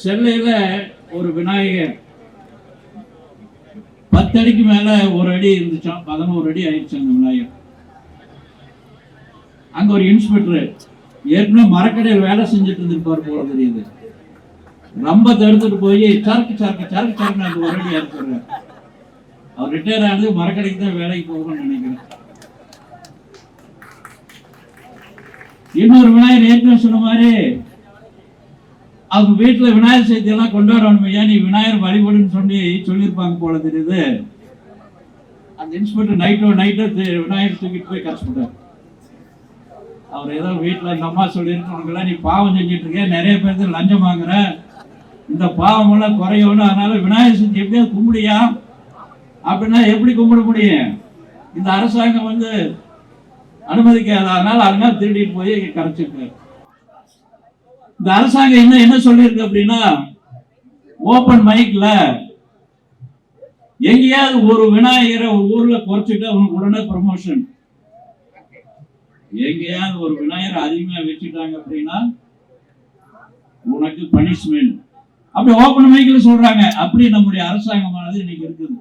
சென்னையில் ஒரு விநாயகர். பத்து அடிக்கு மேல ஒரு அடி இருந்துச்சான் பதினோரு அடி ஆயிடுச்சு அந்த விநாயகர். அங்க ஒரு இன்ஸ்பெக்டர் ஏற்கனவே மரக்கடையில் வேலை செஞ்சுட்டு இருந்திருப்பார் போல தெரியுது. ரொம்ப தடுத்துட்டு போய் சரக்கு சரக்கு சரக்கு சரக்கு அந்த ஒரு அடி இறக்குறாரு அவர் ரிட்டையர் ஆனது மரக்கடைக்கு தான் வேலைக்கு போகணும்னு நினைக்கிறேன். இன்னொரு விநாயகர் ஏற்கனவே சொன்ன மாதிரி அவங்க வீட்டுல விநாயகர் சதுர்த்தி எல்லாம் கொண்டாடணும் ஐயா நீ விநாயகர் வழிபடுன்னு சொல்லி சொல்லியிருப்பாங்க போல தெரியுது. அந்த இன்ஸ்பெக்டர் நைட்டோ நைட்டோ விநாயகர் தூக்கிட்டு போய் கரைச்சு போட்டார் அவர் ஏதோ வீட்டில் இந்த அம்மா சொல்லியிருக்கவங்களாம் நீ பாவம் செஞ்சுட்டு இருக்க நிறைய பேர்த்து லஞ்சம் வாங்குற. இந்த பாவம் எல்லாம் குறையணும் அதனால விநாயகர் சதுர்த்தி எப்படியாவது கும்பிடியா? அப்படின்னா எப்படி கும்பிட முடியும்? இந்த அரசாங்கம் வந்து அனுமதிக்காத அதனால அதனால திருடிட்டு போய் கரைச்சிருக்காரு. இந்த அரசாங்கம் என்ன என்ன சொல்லியிருக்கு அப்படின்னா ஓபன் மைக்ல எங்கேயாவது ஒரு விநாயகரை ஊர்ல குறைச்சிட்டு அவனுக்கு உடனே ப்ரமோஷன் எங்கேயாவது ஒரு விநாயகர் அதிகமா வச்சுட்டாங்க அப்படின்னா உனக்கு பனிஷ்மெண்ட் அப்படி ஓபன் மைக்கில் சொல்றாங்க. அப்படி நம்முடைய அரசாங்கமானது இன்னைக்கு இருக்குது.